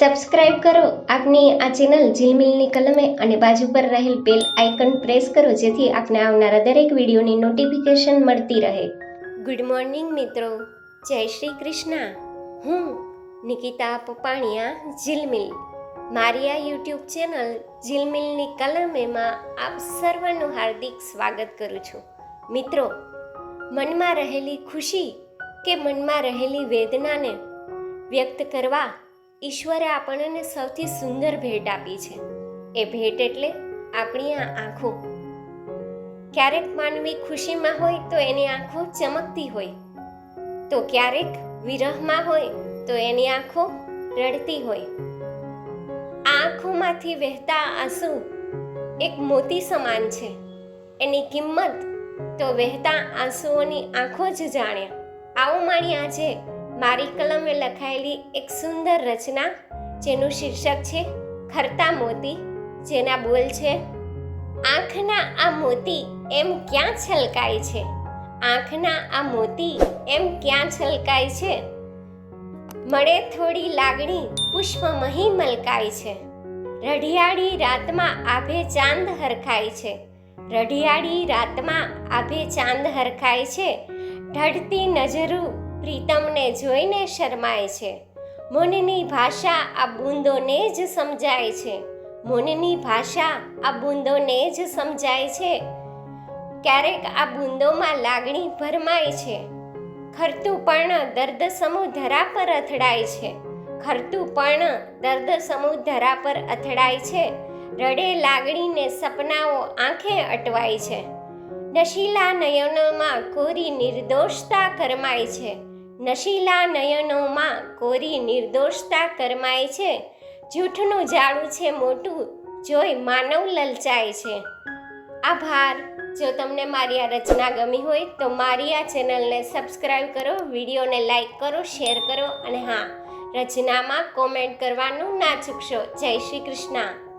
Subscribe કરો. આપની આ ચેનલ ઝીલમિલની કલમે અને બાજુ પર રહેલ બેલ આઇકન પ્રેસ કરો, જેથી આપને આવનારા દરેક વિડીયોની નોટિફિકેશન મળતી રહે. ગુડ મોર્નિંગ મિત્રો. જય શ્રી કૃષ્ણ. હું નિકિતા પપાણિયા ઝીલમિલ મારી આ યુટ્યુબ ચેનલ ઝીલમિલની કલમેમાં આપ સર્વનું હાર્દિક સ્વાગત કરું છું. મિત્રો, મનમાં રહેલી ખુશી કે મનમાં રહેલી વેદનાને વ્યક્ત કરવા ઈશ્વરે આપણને સૌથી સુંદર ભેટ આપી છે. એ ભેટ એટલે આપણી આ આંખો. ક્યારેક માનવી ખુશીમાં હોય તો એની આંખો ચમકતી હોય. તો ક્યારેક વિરહમાં હોય તો એની આંખો રડતી હોય. આંખોમાંથી વહેતા આંસુ એક મોતી સમાન છે. એની કિંમત તો વહેતા આંસુઓની આંખો જ જાણે. આવો માણી આજે મારી કલમે લખાયેલી એક સુંદર રચના, જેનું શીર્ષક છે, ખરતા મોતી જેના બોલ છે, આંખના આ મોતી એમ ક્યાં છલકાય છે? આંખના આ મોતી એમ ક્યાં છલકાય છે? મળે થોડી લાગણી પુષ્પમહી મલકાય છે. રઢિયાળી રાતમાં આભે ચાંદ હરખાય છે. રઢિયાળી રાતમાં આભે ચાંદ હરખાય છે. ઢળતી નજરું પ્રીતમને જોઈને શરમાય છે. મુનની ભાષા આ બૂંદોને જ સમજાય છે. મુનની ભાષા આ બૂંદોને જ સમજાય છે. ક્યારેક આ બૂંદોમાં લાગણી ભરમાય છે. ખરતું પણ દર્દ સમૂહ ધરા પર અથડાય છે. ખરતું પણ દર્દ સમૂહ ધરા પર અથડાય છે. રડે લાગણીને સપનાઓ આંખે અટવાય છે. નશીલા નયનોમાં કોરી નિર્દોષતા કરમાય છે. નશીલા નયનોમાં કોરી નિર્દોષતા કરમાય છે. જૂઠનું જાળું છે મોટું, જોઈ માનવ લલચાય છે. આભાર. જો તમને મારી આ રચના ગમી હોય તો મારી આ ચેનલને સબસ્ક્રાઈબ કરો, વિડીયોને લાઈક કરો, શેર કરો અને હા, રચનામાં કોમેન્ટ કરવાનું ના ચૂકશો. જય શ્રી કૃષ્ણ.